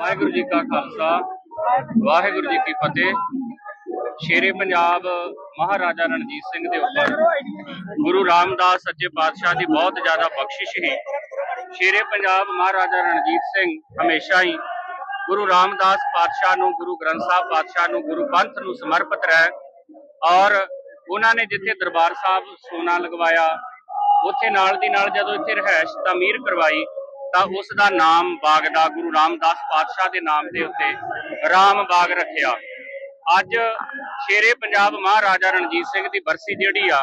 ਵਾਹਿਗੁਰੂ ਜੀ ਕਾ ਖਾਲਸਾ, ਵਾਹਿਗੁਰੂ ਜੀ ਕੀ ਫਤਿਹ। ਸ਼ੇਰੇ ਪੰਜਾਬ ਮਹਾਰਾਜਾ ਰਣਜੀਤ ਸਿੰਘ ਦੇ ਉੱਪਰ ਗੁਰੂ ਰਾਮਦਾਸ ਸੱਚੇ ਪਾਤਸ਼ਾਹ ਦੀ ਬਹੁਤ ਜ਼ਿਆਦਾ ਬਖਸ਼ਿਸ਼ ਹੈ ਸ਼ੇਰੇ ਪੰਜਾਬ ਮਹਾਰਾਜਾ ਰਣਜੀਤ ਸਿੰਘ ਹਮੇਸ਼ਾ ਹੀ ਗੁਰੂ ਰਾਮਦਾਸ ਪਾਤਸ਼ਾਹ ਨੂੰ, ਗੁਰੂ ਗ੍ਰੰਥ ਸਾਹਿਬ ਪਾਤਸ਼ਾਹ ਨੂੰ, ਗੁਰੂ ਪੰਥ ਨੂੰ ਸਮਰਪਿਤ ਰਹਿ ਔਰ ਉਹਨਾਂ ਨੇ ਜਿੱਥੇ ਦਰਬਾਰ ਸਾਹਿਬ ਸੋਨਾ ਲਗਵਾਇਆ, ਉੱਥੇ ਨਾਲ ਦੀ ਨਾਲ ਜਦੋਂ ਇੱਥੇ ਰਹਿائش ਤਾਮੀਰ ਕਰਵਾਈ ਤਾਂ ਉਸ ਦਾ ਨਾਮ ਬਾਗ ਦਾ ਗੁਰੂ ਰਾਮਦਾਸ ਪਾਤਸ਼ਾਹ ਦੇ ਨਾਮ ਦੇ ਉੱਤੇ ਰਾਮ ਬਾਗ ਰੱਖਿਆ। ਅੱਜ ਸ਼ੇਰੇ ਪੰਜਾਬ ਮਹਾਰਾਜਾ ਰਣਜੀਤ ਸਿੰਘ ਦੀ ਬਰਸੀ ਜਿਹੜੀ ਆ,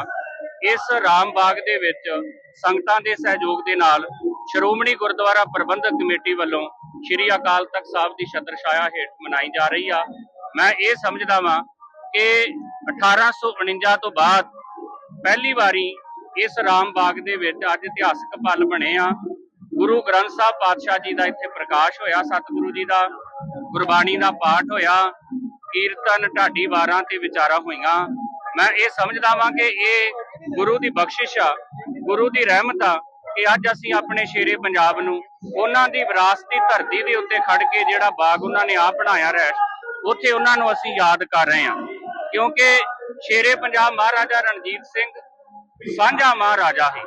ਇਸ ਰਾਮ ਬਾਗ ਦੇ ਵਿੱਚ ਸੰਗਤਾਂ ਦੇ ਸਹਿਯੋਗ ਦੇ ਨਾਲ ਸ਼੍ਰੋਮਣੀ ਗੁਰਦੁਆਰਾ ਪ੍ਰਬੰਧਕ ਕਮੇਟੀ ਵੱਲੋਂ ਸ਼੍ਰੀ ਅਕਾਲ ਤਖਤ ਸਾਹਿਬ ਦੀ ਛਤਰ ਛਾਇਆ ਹੇਠ ਮਨਾਈ ਜਾ ਰਹੀ ਆ। ਮੈਂ ਇਹ ਸਮਝਦਾ ਵਾਂ ਕਿ 1849 ਤੋਂ ਬਾਅਦ ਪਹਿਲੀ ਵਾਰੀ ਇਸ ਰਾਮ ਬਾਗ ਦੇ ਵਿੱਚ ਅੱਜ ਇਤਿਹਾਸਕ ਪਲ ਬਣੇ ਆ। ਗੁਰੂ ਗ੍ਰੰਥ ਸਾਹਿਬ ਪਾਤਸ਼ਾਹ ਜੀ ਦਾ ਇੱਥੇ ਪ੍ਰਕਾਸ਼ ਹੋਇਆ, ਸਤਿਗੁਰੂ ਜੀ ਦਾ ਗੁਰਬਾਣੀ ਦਾ ਪਾਠ ਹੋਇਆ, ਕੀਰਤਨ ਢਾਡੀ ਵਾਰਾਂ ਤੇ ਵਿਚਾਰਾਂ ਹੋਈਆਂ। ਮੈਂ ਇਹ ਸਮਝਦਾ ਵਾਂ ਕਿ ਇਹ ਗੁਰੂ ਦੀ ਬਖਸ਼ਿਸ਼ ਆ, ਗੁਰੂ ਦੀ ਰਹਿਮਤ ਆ ਕਿ ਅੱਜ ਅਸੀਂ ਆਪਣੇ ਸ਼ੇਰੇ ਪੰਜਾਬ ਨੂੰ ਉਹਨਾਂ ਦੀ ਵਿਰਾਸਤੀ ਧਰਤੀ ਦੇ ਉੱਤੇ ਖੜ ਕੇ ਜਿਹੜਾ ਬਾਗ ਉਹਨਾਂ ਨੇ ਆਪ ਬਣਾਇਆ ਰਹਿ, ਉੱਥੇ ਉਹਨਾਂ ਨੂੰ ਅਸੀਂ ਯਾਦ ਕਰ ਰਹੇ ਹਾਂ। ਕਿਉਂਕਿ ਸ਼ੇਰੇ ਪੰਜਾਬ ਮਹਾਰਾਜਾ ਰਣਜੀਤ ਸਿੰਘ ਸਾਂਝਾ ਮਹਾਰਾਜਾ ਹੈ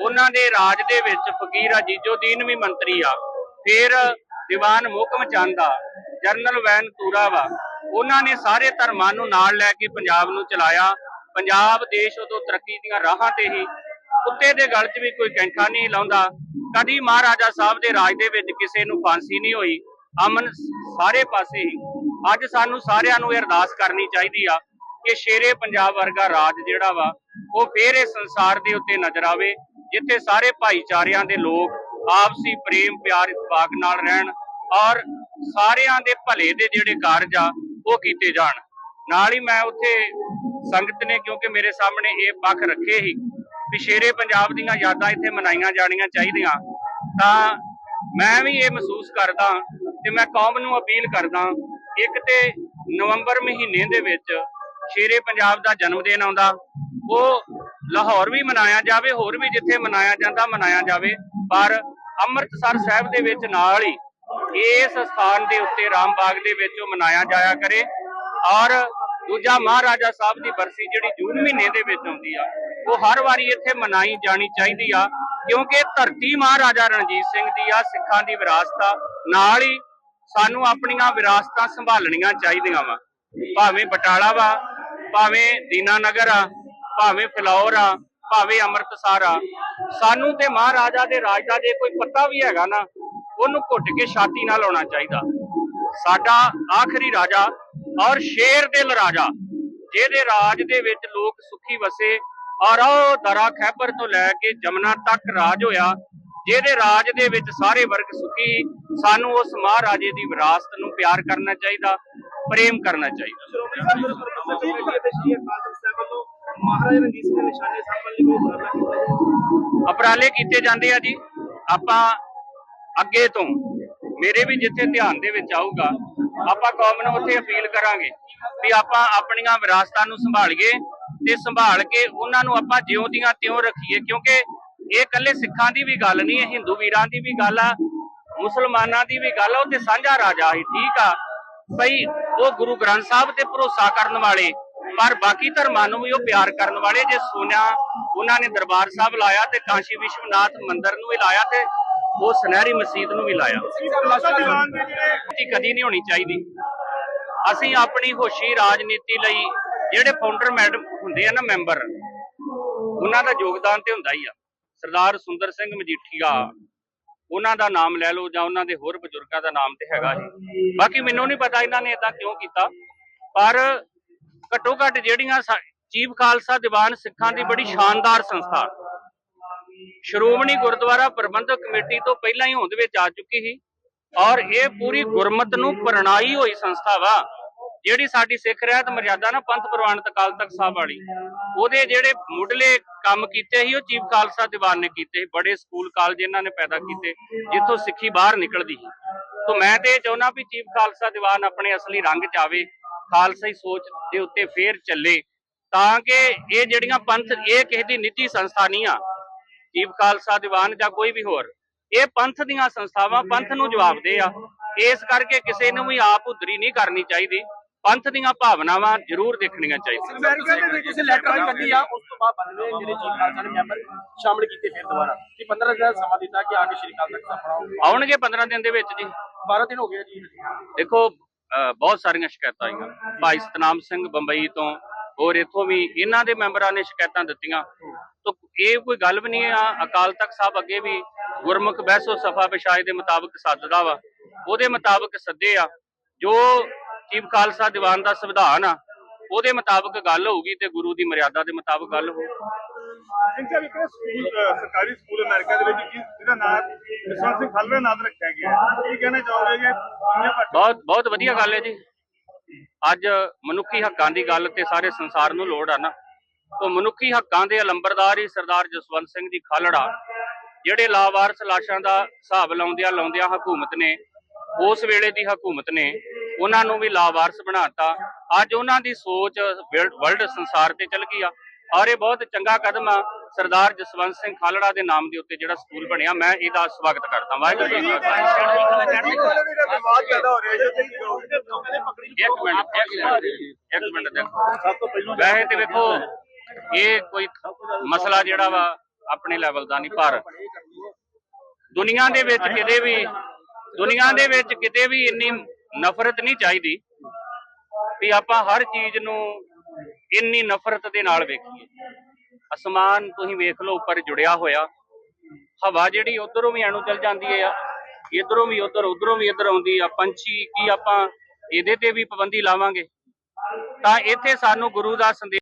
ਉਹਨਾਂ ਦੇ ਰਾਜ ਦੇ ਵਿੱਚ ਫਕੀਰ ਅਜੀਜੋਦੀਨ ਵੀ ਮੰਤਰੀ ਆ। ਫਿਰ ਦੀਵਾਨ ਮੁਕਮ ਚੰਦ ਆ, ਜਰਨਲ ਵੈਨ ਤੂਰਾ ਵਾ। ਉਹਨਾਂ ਨੇ ਸਾਰੇ ਧਰਮਾਂ ਨੂੰ ਨਾਲ ਲੈ ਕੇ ਪੰਜਾਬ ਨੂੰ ਚਲਾਇਆ। ਪੰਜਾਬ, ਦੇਸ਼ ਉਦੋਂ ਤਰੱਕੀ ਦੀਆਂ ਰਾਹਾਂ ਤੇ ਹੀ। ਕੁੱਤੇ ਦੇ ਗਲ 'ਚ ਵੀ ਕੋਈ ਕੈਂਠਾ ਨਹੀਂ ਲਾਉਂਦਾ। ਕਦੀ ਮਹਾਰਾਜਾ ਸਾਹਿਬ ਦੇ ਰਾਜ ਦੇ ਵਿੱਚ ਕਿਸੇ ਨੂੰ ਫਾਂਸੀ ਨਹੀਂ ਹੋਈ। ਅਮਨ ਸਾਰੇ ਪਾਸੇ ਹੀ। ਅੱਜ ਸਾਨੂੰ ਸਾਰਿਆਂ ਨੂੰ ਇਹ ਅਰਦਾਸ ਕਰਨੀ ਚਾਹੀਦੀ ਆ ਕਿ ਸ਼ੇਰੇ ਪੰਜਾਬ ਵਰਗਾ ਰਾਜ ਜਿਹੜਾ ਵਾ, ਉਹ ਫੇਰ ਇਸ ਸੰਸਾਰ ਦੇ ਉੱਤੇ ਨਜ਼ਰ ਆਵੇ। ਜਿੱਥੇ ਸਾਰੇ ਭਾਈਚਾਰਿਆਂ ਦੇ ਲੋਕ ਆਪਸੀ ਪ੍ਰੇਮ, ਪਿਆਰ, ਇਤਫਾਕ ਨਾਲ ਰਹਿਣ ਔਰ ਸਾਰਿਆਂ ਦੇ ਭਲੇ ਦੇ ਜਿਹੜੇ ਕਾਰਜ ਆ, ਉਹ ਕੀਤੇ ਜਾਣ। ਨਾਲ ਹੀ ਮੈਂ ਉੱਥੇ ਸੰਗਤ ਨੇ, ਕਿਉਂਕਿ ਮੇਰੇ ਸਾਹਮਣੇ ਇਹ ਪੱਖ ਰੱਖੇ ਹੀ ਵੀ ਸ਼ੇਰੇ ਪੰਜਾਬ ਦੀਆਂ ਯਾਦਾਂ ਇੱਥੇ ਮਨਾਈਆਂ ਜਾਣੀਆਂ ਚਾਹੀਦੀਆਂ, ਤਾਂ ਮੈਂ ਵੀ ਇਹ ਮਹਿਸੂਸ ਕਰਦਾ ਤੇ ਮੈਂ ਕੌਮ ਨੂੰ ਅਪੀਲ ਕਰਦਾ, ਇੱਕ ਤੇ ਨਵੰਬਰ ਮਹੀਨੇ ਦੇ ਵਿੱਚ ਸ਼ੇਰੇ ਪੰਜਾਬ ਦਾ ਜਨਮ ਦਿਨ ਆਉਂਦਾ, ਉਹ ਲਾਹੌਰ ਵੀ ਮਨਾਇਆ ਜਾਵੇ, ਹੋਰ ਵੀ ਜਿੱਥੇ ਮਨਾਇਆ ਜਾਂਦਾ, ਮਨਾਇਆ ਜਾਵੇ। ਪਰ ਅੰਮ੍ਰਿਤਸਰ ਸਾਹਿਬ ਦੇ ਵਿੱਚ ਨਾਲ ਹੀ ਇਸ ਸਥਾਨ ਦੇ ਉੱਤੇ ਰਾਮਬਾਗ ਦੇ ਵਿੱਚ ਉਹ ਮਨਾਇਆ ਜਾਇਆ ਕਰੇ। ਔਰ ਦੂਜਾ ਮਹਾਰਾਜਾ ਸਾਹਿਬ ਦੀ ਬਰਸੀ ਜਿਹੜੀ ਜੂਨ ਮਹੀਨੇ ਦੇ ਵਿੱਚ ਆਉਂਦੀ ਆ, ਉਹ ਹਰ ਵਾਰੀ ਇੱਥੇ ਮਨਾਈ ਜਾਣੀ ਚਾਹੀਦੀ ਆ, ਕਿਉਂਕਿ ਧਰਤੀ ਮਹਾਰਾਜਾ ਰਣਜੀਤ ਸਿੰਘ ਦੀ ਆ, ਸਿੱਖਾਂ ਦੀ ਵਿਰਾਸਤ ਆ। ਨਾਲ ਹੀ ਸਾਨੂੰ ਆਪਣੀਆਂ ਵਿਰਾਸਤਾਂ ਸੰਭਾਲਣੀਆਂ ਚਾਹੀਦੀਆਂ ਵਾ। ਭਾਵੇਂ ਬਟਾਲਾ ਵਾ, ਭਾਵੇਂ ਦੀਨਾ ਨਗਰ ਆ ਭਾਵੇਂ ਫਲੌਰ ਆ, ਭਾਵੇਂ ਅੰਮ੍ਰਿਤਸਰ ਆ, ਸਾਨੂੰ ਤੇ ਮਹਾਰਾਜਾ ਦੇ ਰਾਜ ਦਾ ਜੇ ਕੋਈ ਪੱਤਾ ਵੀ ਹੈਗਾ ਨਾ, ਉਹਨੂੰ ਘੁੱਟ ਕੇ ਛਾਤੀ ਨਾਲ ਲਾਉਣਾ ਚਾਹੀਦਾ। ਸਾਡਾ ਆਖਰੀ ਰਾਜਾ ਔਰ ਸ਼ੇਰ ਦਿਲ ਰਾਜਾ ਜਿਹਦੇ ਰਾਜ ਦੇ ਵਿੱਚ ਲੋਕ ਸੁਖੀ ਵਸੇ ਔਰ ਉਹ ਦਰਾ ਖੈਬਰ ਤੋਂ ਲੈ ਕੇ ਜਮਨਾ ਤੱਕ ਰਾਜ ਹੋਇਆ, ਜਿਹਦੇ ਰਾਜ ਦੇ ਵਿੱਚ ਸਾਰੇ ਵਰਗ ਸੁਖੀ, ਸਾਨੂੰ ਉਸ ਮਹਾਰਾਜੇ ਦੀ ਵਿਰਾਸਤ ਨੂੰ ਪਿਆਰ ਕਰਨਾ ਚਾਹੀਦਾ, ਪ੍ਰੇਮ ਕਰਨਾ ਚਾਹੀਦਾ। ਮਹਾਰਾਜਾ ਰਣਜੀਤ ਸਿੰਘ ਦੇ ਨਿਸ਼ਾਨੇ ਸਾਂਭਣ ਲਈ ਕੋਈ ਉਪਰਾਲਾ ਕੀਤਾ ਜਾਵੇ ਉਪਰਾਲੇ ਕੀਤੇ ਜਾਂਦੇ ਆ ਜੀ। ਆਪਾਂ ਅੱਗੇ ਤੋਂ ਮੇਰੇ ਵੀ ਜਿੱਥੇ ਧਿਆਨ ਦੇ ਵਿੱਚ ਆਊਗਾ, ਆਪਾਂ ਕੌਮ ਨੂੰ ਉੱਥੇ ਅਪੀਲ ਕਰਾਂਗੇ ਵੀ ਆਪਾਂ ਆਪਣੀਆਂ ਵਿਰਾਸਤਾਂ ਨੂੰ ਸੰਭਾਲੀਏ ਤੇ ਸੰਭਾਲ ਕੇ ਉਹਨਾਂ ਨੂੰ ਆਪਾਂ ਜਿਉਂ ਦੀਆਂ ਤਿਉਂ ਰੱਖੀਏ। ਕਿਉਂਕਿ ਇਹ ਇਕੱਲੇ ਸਿੱਖਾਂ ਦੀ ਵੀ ਗੱਲ ਨਹੀਂ ਹੈ ਹਿੰਦੂ ਵੀਰਾਂ ਦੀ ਵੀ ਗੱਲ ਆ, ਮੁਸਲਮਾਨਾਂ ਦੀ ਵੀ ਗੱਲ ਆ, ਉਹ ਤੇ ਸਾਂਝਾ ਰਾਜਾ ਹੀ ਠੀਕ ਆ। ਭਈ ਉਹ ਗੁਰੂ ਗ੍ਰੰਥ ਸਾਹਿਬ ਤੇ ਭਰੋਸਾ ਕਰਨ ਵਾਲੇ ਪਰ ਬਾਕੀ ਧਰਮਾਂ ਨੂੰ ਵੀ ਉਹ ਪਿਆਰ ਕਰਨ ਵਾਲੇ ਜੇ ਸੋਨਾ ਉਹਨਾਂ ਨੇ ਦਰਬਾਰ ਸਾਹਿਬ ਲਾਇਆ ਤੇ ਕਾਸ਼ੀ ਵਿਸ਼ਵਨਾਥ ਮੰਦਿਰ ਨੂੰ ਵੀ ਲਾਇਆ ਤੇ ਉਹ ਸੁਨਹਿਰੀ ਮਸਜਿਦ ਨੂੰ ਵੀ ਲਾਇਆ। ਕਦੀ ਨਹੀਂ ਹੋਣੀ ਚਾਹੀਦੀ। ਅਸੀਂ ਆਪਣੀ ਹੋਸ਼ੀ ਰਾਜਨੀਤੀ ਲਈ ਜਿਹੜੇ ਫਾਊਂਡਰ ਮੈਡਮ ਹੁੰਦੇ ਆ ਨਾ ਮੈਂਬਰ ਉਹਨਾਂ ਦਾ ਯੋਗਦਾਨ ਤੇ ਹੁੰਦਾ ਹੀ ਆ। ਸਰਦਾਰ ਸੁੰਦਰ ਸਿੰਘ ਮਜੀਠੀਆ, ਉਹਨਾਂ ਦਾ ਨਾਮ ਲੈ ਲਓ ਜਾਂ ਉਹਨਾਂ ਦੇ ਹੋਰ ਬਜ਼ੁਰਗਾਂ ਦਾ ਨਾਮ ਤੇ ਹੈਗਾ ਹੀ ਬਾਕੀ ਮੈਨੂੰ ਨਹੀਂ ਪਤਾ ਇਹਨਾਂ ਨੇ ਇਦਾਂ ਕਿਉਂ ਕੀਤਾ, ਪਰ ਘੱਟੋ ਘੱਟ ਜਿਹੜੀਆਂ ਚੀਫ ਖਾਲਸਾ, ਦੀਵਾਨ ਸਿੱਖਾਂ ਦੀ ਬੜੀ ਸ਼ਾਨਦਾਰ ਸੰਸਥਾ। ਸ਼੍ਰੋਮਣੀ ਗੁਰਦੁਆਰਾ ਪ੍ਰਬੰਧਕ ਕਮੇਟੀ ਤੋਂ ਪਹਿਲਾਂ ਹੀ ਹੋਂਦ ਵਿੱਚ ਆ ਚੁੱਕੀ ਸੀ ਔਰ ਇਹ ਪੂਰੀ ਗੁਰਮਤ ਨੂੰ ਪ੍ਰਣਾਈ ਹੋਈ ਸੰਸਥਾ ਵਾ। ਜਿਹੜੀ ਸਾਡੀ ਸਿੱਖ ਰਹਿਤ ਮਰਜ਼ਾਦਾ ਨਾ ਪੰਥ ਪ੍ਰਵਾਨਿਤ ਅਕਾਲ ਤਖਤ ਸਾਹਿਬ ਵਾਲੀ, ਉਹਦੇ ਜਿਹੜੇ ਮੁੱਢਲੇ ਕੰਮ ਕੀਤੇ ਸੀ, ਉਹ ਚੀਫ ਖਾਲਸਾ ਦੀਵਾਨ ਨੇ ਕੀਤੇ ਸੀ। ਬੜੇ ਸਕੂਲ ਕਾਲਜ ਇਹਨਾਂ ਨੇ ਪੈਦਾ ਕੀਤੇ, ਜਿੱਥੋਂ ਸਿੱਖੀ ਬਾਹਰ ਨਿਕਲਦੀ ਸੀ। ਤੋਂ ਮੈਂ ਤੇ ਇਹ ਚਾਹੁੰਦਾ ਵੀ ਚੀਫ ਖਾਲਸਾ ਦੀਵਾਨ ਆਪਣੇ ਅਸਲੀ ਰੰਗ ਚ ਆਵੇ ਖਾਲਸਾਈ ਸੋਚ ਦੇ ਉੱਤੇ ਫੇਰ ਚੱਲੇ ਤਾਂ ਕਿ ਇਹ ਜਿਹੜੀਆਂ ਪੰਥ ਇਹ ਕਿਸੇ ਦੀ ਨਿੱਜੀ ਸੰਸਥਾ ਨਹੀਂ ਆ ਚੀਫ ਖਾਲਸਾ ਦੀਵਾਨ ਜਾਂ ਕੋਈ ਵੀ ਹੋਰ ਇਹ ਪੰਥ ਦੀਆਂ ਸੰਸਥਾਵਾਂ ਪੰਥ ਨੂੰ ਜਵਾਬਦੇ ਆ। ਇਸ ਕਰਕੇ ਕਿਸੇ ਨੂੰ ਵੀ ਆਪ ਉਧਰੀ ਨਹੀਂ ਕਰਨੀ ਚਾਹੀਦੀ। ਪੰਥ ਦੀਆਂ ਭਾਵਨਾਵਾਂ ਜ਼ਰੂਰ ਦੇਖਣੀਆਂ ਚਾਹੀਦੀਆਂ। ਅਮਰੀਕਾ ਦੇ ਵਿੱਚ ਤੁਸੀਂ ਲੈਟਰ ਵੀ ਕੱਢੀ ਆ ਉਸ ਤੋਂ ਬਾਅਦ ਬੰਦੇ ਜਿਹੜੇ ਚੀਫ ਖਾਲਸਾ ਨੇ ਮੈਂਬਰ ਸ਼ਾਮਲ ਕੀਤੇ ਫਿਰ ਦੁਬਾਰਾ। ਕਿ 15 ਦਿਨ ਦਾ ਸਮਾਂ ਦਿੱਤਾ ਕਿ ਆ ਕੇ ਸ਼੍ਰੀ ਅਕਾਲ ਤਖਤ ਸਾਹਿਬ ਪੜਾਓ ਆਉਣਗੇ 15 ਦਿਨ ਦੇ ਵਿੱਚ ਜੀ। 12 ਦਿਨ ਹੋ ਗਏ ਜੀ। ਦੇਖੋ ਬਹੁਤ ਸਾਰੀਆਂ ਸ਼ਿਕਾਇਤਾਂ ਆਈਆਂ। ਭਾਈ ਸਤਨਾਮ ਸਿੰਘ ਬੰਬਈ ਤੋਂ ਹੋਰ ਇੱਥੋਂ ਵੀ ਇਹਨਾਂ ਦੇ ਮੈਂਬਰਾਂ ਨੇ ਸ਼ਿਕਾਇਤਾਂ ਦਿੱਤੀਆਂ। ਤਾਂ ਇਹ ਕੋਈ ਗੱਲ ਵੀ ਨਹੀਂ ਆ, ਅਕਾਲ ਤਖਤ ਸਾਹਿਬ ਅੱਗੇ ਵੀ ਗੁਰਮੁਖ ਬਹਿਸੋ ਸਫਾ ਵਿਸ਼ਾਏ ਦੇ ਮੁਤਾਬਕ ਸੱਦਦਾ ਵਾ। ਉਹਦੇ ਮੁਤਾਬਕ ਸੱਦੇ ਆ। ਜੋ ਚੀਫ ਖਾਲਸਾ ਦੀਵਾਨ ਦਾ ਸੰਵਿਧਾਨ ਆ, ਉਹਦੇ ਮੁਤਾਬਕ ਗੱਲ ਹੋਊਗੀ ਤੇ ਗੁਰੂ ਦੀ ਮਰਿਆਦਾ ਦੇ ਮੁਤਾਬਕ ਗੱਲ ਹੋਊਗੀ ਸਿੰਘ ਸਾਹਿਬ ਇੱਕ ਸਕੂਲ ਸਰਕਾਰੀ ਸਕੂਲ ਅਮਰੀਕਾ ਦੇ ਵਿੱਚ ਜਿਹਦਾ ਨਾਮ ਜਸਵੰਤ ਸਿੰਘ ਖਾਲੜਾ ਨਾਮ ਰੱਖਿਆ ਗਿਆ ਕੀ ਕਹਿਣਾ ਚਾਹੋਗੇ ਕਿ ਬਹੁਤ ਬਹੁਤ ਵਧੀਆ ਗੱਲ ਹੈ ਜੀ। ਅੱਜ ਮਨੁੱਖੀ ਹੱਕਾਂ ਦੀ ਗੱਲ ਤੇ ਸਾਰੇ ਸੰਸਾਰ ਨੂੰ ਲੋੜ ਆ ਨਾ। ਤੋਂ ਮਨੁੱਖੀ ਹੱਕਾਂ ਦੇ ਅਲੰਬਰਦਾਰ ਹੀ ਸਰਦਾਰ ਜਸਵੰਤ ਸਿੰਘ ਜੀ ਖਾਲੜਾ, ਜਿਹੜੇ ਲਾਵਾਰਸ ਲਾਸ਼ਾਂ ਦਾ ਹਿਸਾਬ ਲਾਉਂਦਿਆਂ ਲਾਉਂਦਿਆਂ ਹਕੂਮਤ ਨੇ, ਉਸ ਵੇਲੇ ਦੀ ਹਕੂਮਤ ਨੇ, ਉਹਨਾਂ ਨੂੰ ਵੀ ਲਾਵਾਰਸ ਬਣਾਤਾ ਅੱਜ ਉਹਨਾਂ ਦੀ ਸੋਚ ਵਰਲਡ ਸੰਸਾਰ ਤੇ ਚੱਲ ਗਈ ਆ। ਔਰ ਇਹ ਬਹੁਤ ਚੰਗਾ ਕਦਮ ਆ ਸਰਦਾਰ ਜਸਵੰਤ ਸਿੰਘ ਖਾਲੜਾ ਦੇ ਨਾਮ ਦੇ ਉੱਤੇ ਜਿਹੜਾ ਸਕੂਲ ਬਣਿਆ। ਮੈਂ ਇਹਦਾ ਸਵਾਗਤ ਕਰਦਾ। ਵਾਹਿਗੁਰੂ ਜੀ ਇੱਕ ਮਿੰਟ ਇੱਕ ਦੇਖੋ। ਵੈਸੇ ਤੇ ਵੇਖੋ ਇਹ ਕੋਈ ਮਸਲਾ ਜਿਹੜਾ ਵਾ ਆਪਣੇ ਲੈਵਲ ਦਾ ਨਹੀਂ ਪਰ ਦੁਨੀਆ ਦੇ ਵਿੱਚ ਕਿਤੇ ਵੀ ਦੁਨੀਆ ਦੇ ਵਿੱਚ ਕਿਤੇ ਵੀ ਇੰਨੀ ਨਫ਼ਰਤ ਨਹੀਂ ਚਾਹੀਦੀ ਵੀ ਆਪਾਂ ਹਰ ਚੀਜ਼ ਨੂੰ ਇੰਨੀ ਨਫ਼ਰਤ ਦੇ ਨਾਲ ਵੇਖੀਏ। ਅਸਮਾਨ ਤੁਸੀਂ ਵੇਖ ਲਓ, ਉੱਪਰ ਜੁੜਿਆ ਹੋਇਆ। ਹਵਾ ਜਿਹੜੀ ਉਧਰੋਂ ਵੀ ਐਨੂੰ ਚਲ ਜਾਂਦੀ ਹੈ ਆ। ਇਧਰੋਂ ਵੀ ਉਧਰ, ਉਧਰੋਂ ਵੀ ਇੱਧਰ ਆਉਂਦੀ ਆ। ਪੰਛੀ ਕੀ ਆਪਾਂ ਇਹਦੇ ਤੇ ਵੀ ਪਾਬੰਦੀ ਲਾਵਾਂਗੇ? ਤਾਂ ਇੱਥੇ ਸਾਨੂੰ ਗੁਰੂ ਦਾ ਸੰਦੇਸ਼